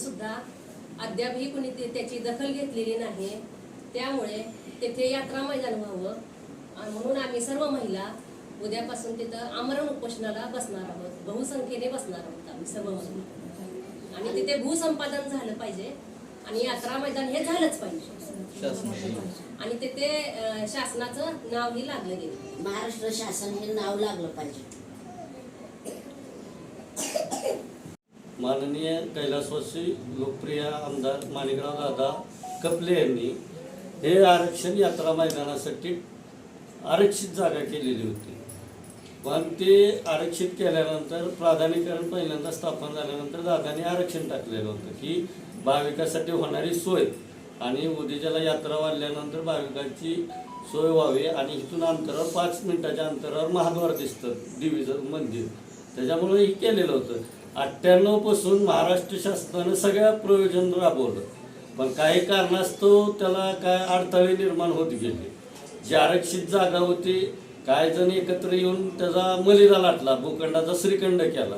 सुद्धा अद्यापही कुणी ते- त्याची दखल घेतलेली नाही त्यामुळे तेथे यात्रा मैदान व्हावं. म्हणून आम्ही सर्व महिला उद्यापासून तिथं आमरण उपोषणाला बसणार आहोत. बहुसंख्येने बसणार आहोत आम्ही सर्व महिला. आणि तिथे भूसंपादन झालं पाहिजे. आणि यात्रा मैदान हे झालंच पाहिजे. आणि तिथे शासनाचं नावही लागलं गेलं. महाराष्ट्र शासन हे नाव लागलं पाहिजे. माननीय कैलासवासी लोकप्रिय आमदार माणिकराव दादा कपले यांनी हे आरक्षण यात्रा मैदानासाठी आरक्षित जागा केलेली होती. पण ते आरक्षित केल्यानंतर प्राधान्यकरण पहिल्यांदा स्थापन झाल्यानंतर दादाने आरक्षण टाकलेलं होतं की भाविकासाठी होणारी सोय आणि उद्याच्याला यात्रा वाढल्यानंतर भाविकांची सोय व्हावी आणि इथून अंतरावर पाच मिनिटाच्या अंतरावर महाद्वार दिसतं देवीचं मंदिर. त्याच्यामुळे हे केलेलं होतं. अठ्ठ्याण्णवपासून महाराष्ट्र शासनानं सगळ्या प्रयोजन राबवलं पण काही कारणास्तव त्याला काय अडथळे निर्माण होत गेले. जी आरक्षित जागा होती काही जण एकत्र येऊन त्याचा मलिदा लाटला भूखंडाचा श्रीखंड केला.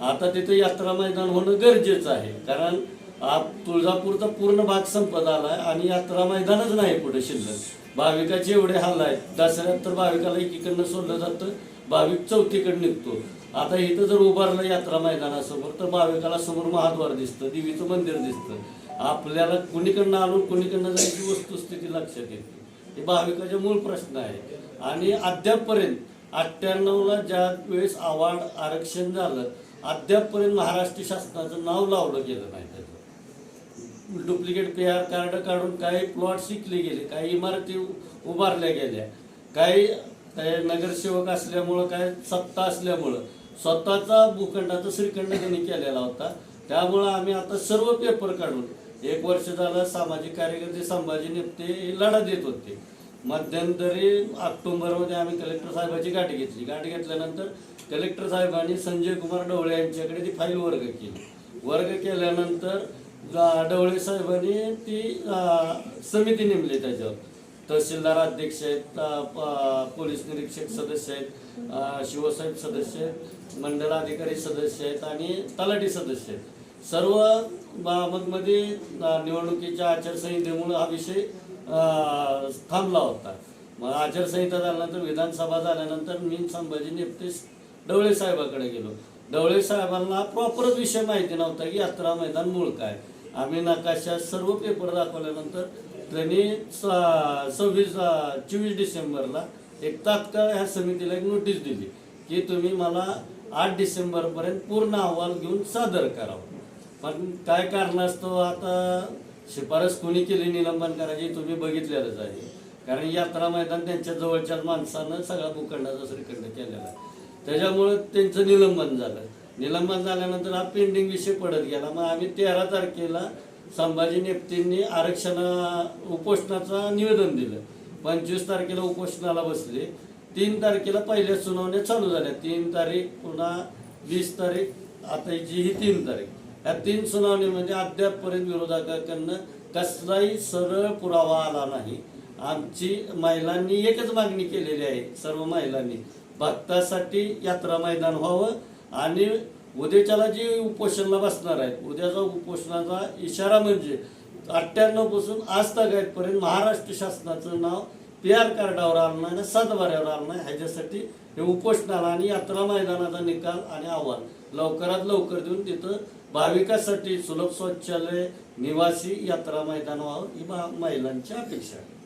आता तिथे यात्रा मैदान होणं गरजेचं आहे कारण आप तुळजापूरचा पूर्ण भाग संपत आहे आणि यात्रा मैदानच नाही पुढे शिल्लक. भाविकाचे एवढे हाल आहेत. दसऱ्यात तर भाविकाला एकीकडनं सोडलं जातं भाविक चौथीकडे निघतो. आता इथं जर उभारलं यात्रा मैदानासमोर तर भाविकाला समोर महाद्वार दिसतं देवीचं मंदिर दिसतं. आपल्याला कुणीकडनं आणून कुणीकडनं जायची वस्तुस्थिती लक्षात येते. हे भाविकाचे मूळ प्रश्न आहे. आणि अद्यापपर्यंत अठ्ठ्याण्णवला ज्या वेळेस आवाड आरक्षण झालं अद्यापपर्यंत महाराष्ट्र शासनाचं नाव लावलं गेलं नाही त्याचं. डुप्लिकेट पी आर कार्ड काढून काही प्लॉट शिकले गेले काही इमारती उभारल्या गेल्या. काही नगरसेवक असल्यामुळं काय सत्ता असल्यामुळं स्वतःचा भूखंडाचा श्रीखंड त्यांनी केलेला होता. त्यामुळं आम्ही आता सर्व पेपर काढून एक वर्ष झालं सामाजिक कार्यकर्ते संभाजी नेपते लढा देत होते. मध्यंतरी ऑक्टोबरमध्ये आम्ही कलेक्टर साहेबाची गाठ घेतली. गाठ घेतल्यानंतर कलेक्टर साहेबांनी संजय कुमार डवळे यांच्याकडे ती फाईल वर्ग केली. वर्ग केल्यानंतर डवळे साहेबांनी ती समिती नेमली त्याच्यावर. तहसीलदार अध्यक्ष आहेत प- पोलीस निरीक्षक सदस्य आहेत शिवसाहेब सदस्य आहेत मंडळ अधिकारी सदस्य आहेत आणि तलाठी सदस्य आहेत. सर्वमध्ये निवडणुकीच्या आचारसंहितेमुळे हा विषय थांबला होता. मग आचारसंहिता झाल्यानंतर विधानसभा झाल्यानंतर मी संभाजी नेपतेस ढवळे साहेबाकडे गेलो. ढवळे साहेबांना प्रॉपरच विषय माहिती नव्हता की यात्रा मैदान मूळ काय. आम्ही नकाशा सर्व पेपर दाखवल्यानंतर त्यांनी स- सव्वीस चोवीस डिसेंबरला एक तात्काळ ह्या समितीला एक नोटीस दिली की तुम्ही मला आठ डिसेंबरपर्यंत पूर्ण अहवाल घेऊन सादर करावं पण काय कारणास्तव आता शिफारस कोणी केली निलंबन करायची तुम्ही बघितलेलंच आहे. कारण यात्रा मैदान त्यांच्या जवळच्या माणसानं सगळा भूखंडाचा श्रीखंड केलेला त्याच्यामुळं त्यांचं निलंबन झालं. निलंबन झाल्यानंतर हा पेंडिंग विषय पडत गेला. मग आम्ही तेरा तारखेला संभाजी नेप्तींनी आरक्षण उपोषणाचं निवेदन दिलं. पंचवीस तारखेला उपोषणाला बसले. तीन तारखेला पहिल्या सुनावण्या चालू झाल्या. तीन तारीख पुन्हा वीस तारीख आता जी ही तीन तारीख. या तीन सुनावणीमध्ये अद्यापपर्यंत विरोधकांकडनं कसलाही सरळ पुरावा आला नाही. आमची महिलांनी एकच मागणी केलेली आहे सर्व महिलांनी. भक्तासाठी यात्रा मैदान व्हावं आणि उद्याच्याला जे उपोषणाला बसणार आहेत उद्याचा उपोषणाचा इशारा म्हणजे अठ्ठ्याण्णवपासून आज पर्यंत महाराष्ट्र शासनाचं नाव पी आर कार्डावर आलं नाही ना सातबाऱ्यावर आलं नाही. ह्याच्यासाठी हे उपोषणाला आणि यात्रा मैदानाचा निकाल आणि आव्हान लवकरात लवकर देऊन तिथं भाविकासाठी सुलभ शौचालय निवासी यात्रा मैदान व्हावं ही महिलांची अपेक्षा आहे.